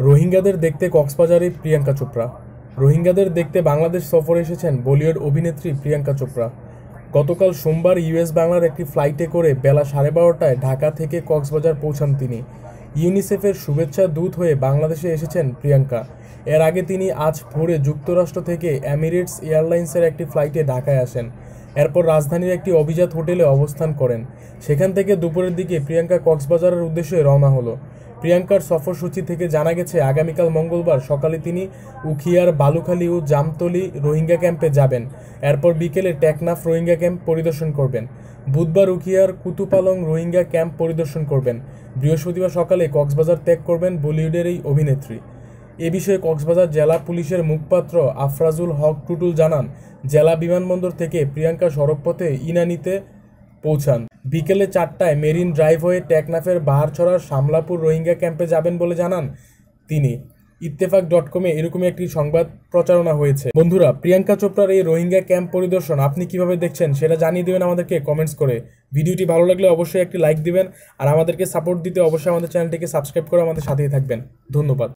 রোহিঙ্গাদের দেখতে কক্সবাজারে প্রিয়াঙ্কা চোপড়া। রোহিঙ্গাদের দেখতে বাংলাদেশ সফরে এসেছেন বলিউড অভিনেত্রী প্রিয়াঙ্কা চোপড়া। গতকাল সোমবার ইউএস বাংলার একটি ফ্লাইটে করে বেলা সাড়ে বারোটায় ঢাকা থেকে কক্সবাজার পৌঁছান তিনি। ইউনিসেফের শুভেচ্ছা দূত হয়ে বাংলাদেশে এসেছেন প্রিয়াঙ্কা। এর আগে তিনি আজ ভোরে যুক্তরাষ্ট্র থেকে এমিরেটস এয়ারলাইন্সের একটি ফ্লাইটে ঢাকায় আসেন। এরপর রাজধানীর একটি অভিজাত হোটেলে অবস্থান করেন। সেখান থেকে দুপুরের দিকে প্রিয়াঙ্কা কক্সবাজারের উদ্দেশ্যে রওনা হলো। প্রিয়াঙ্কার সফরসূচি থেকে জানা গেছে, আগামীকাল মঙ্গলবার সকালে তিনি উখিয়ার বালুখালী ও জামতলি রোহিঙ্গা ক্যাম্পে যাবেন। এরপর বিকেলে টেকনাফ রোহিঙ্গা ক্যাম্প পরিদর্শন করবেন। বুধবার উখিয়ার কুতুপালং রোহিঙ্গা ক্যাম্প পরিদর্শন করবেন। বৃহস্পতিবার সকালে কক্সবাজার ত্যাগ করবেন বলিউডের এই অভিনেত্রী। এ বিষয়ে কক্সবাজার জেলা পুলিশের মুখপাত্র আফরাজুল হক টুটুল জানান, জেলা বিমানবন্দর থেকে প্রিয়াঙ্কা সড়কপথে ইনানিতে পৌঁছান। বিকেলে চারটায় মেরিন ড্রাইভ হয়ে টেকনাফের বাহারছড়ার সামলাপুর রোহিঙ্গা ক্যাম্পে যাবেন বলে জানান তিনি। ইত্তেফাক ডট কমে এরকমই একটি সংবাদ প্রচারণা হয়েছে। বন্ধুরা, প্রিয়াঙ্কা চোপড়ার এই রোহিঙ্গা ক্যাম্প পরিদর্শন আপনি কীভাবে দেখছেন সেটা জানিয়ে দেবেন আমাদেরকে কমেন্টস করে। ভিডিওটি ভালো লাগলে অবশ্যই একটি লাইক দিবেন আর আমাদেরকে সাপোর্ট দিতে অবশ্যই আমাদের চ্যানেলটিকে সাবস্ক্রাইব করে আমাদের সাথেই থাকবেন। ধন্যবাদ।